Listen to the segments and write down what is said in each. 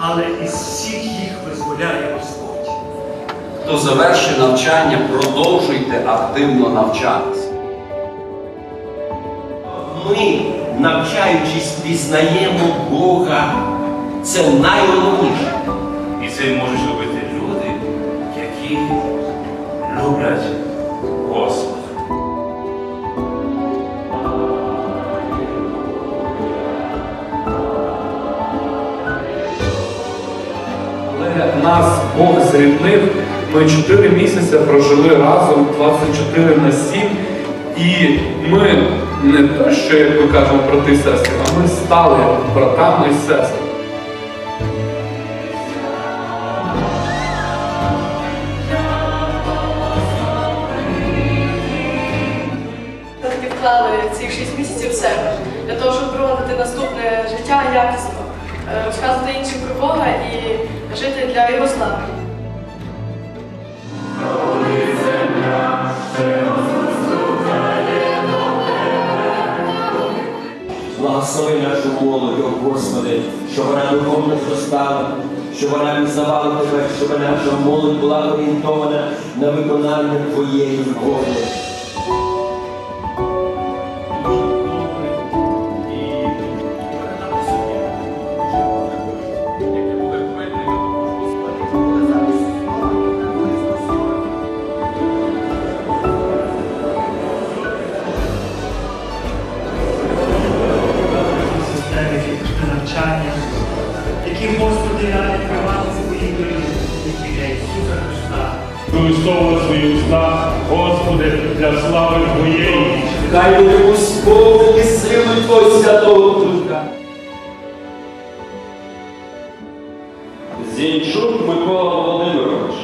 але із всіх їх визволяє Господь. Хто завершує навчання, продовжуйте активно навчатися. Ми, навчаючись, пізнаємо Бога. Це найголовніше. І це можуть робити люди, які люблять нас Бог зрівнив. Ми 4 місяці прожили разом 24 на 7. І ми не те, що як ми кажемо брати і сестри, а ми стали братами і сестрами. Вклали ці 6 місяців себе для того, щоб проводити наступне життя якісно, е, розказувати іншим про Бога і для його слави. Благослови нашу молодь, о Господи, щоб вона духовно зростала, щоб вона пізнавала Тебе, щоб наша молодь була орієнтована на виконання Твоєї волі. Христа. Свої уста, Господи, для слави Твоєї. Хай будемо сповнені сили Твого Святого Духа. Зінчук Микола Володимирович.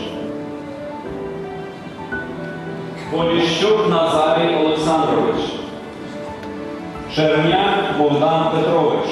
Поліщук Назарій Олександрович. Черняк Богдан Петрович.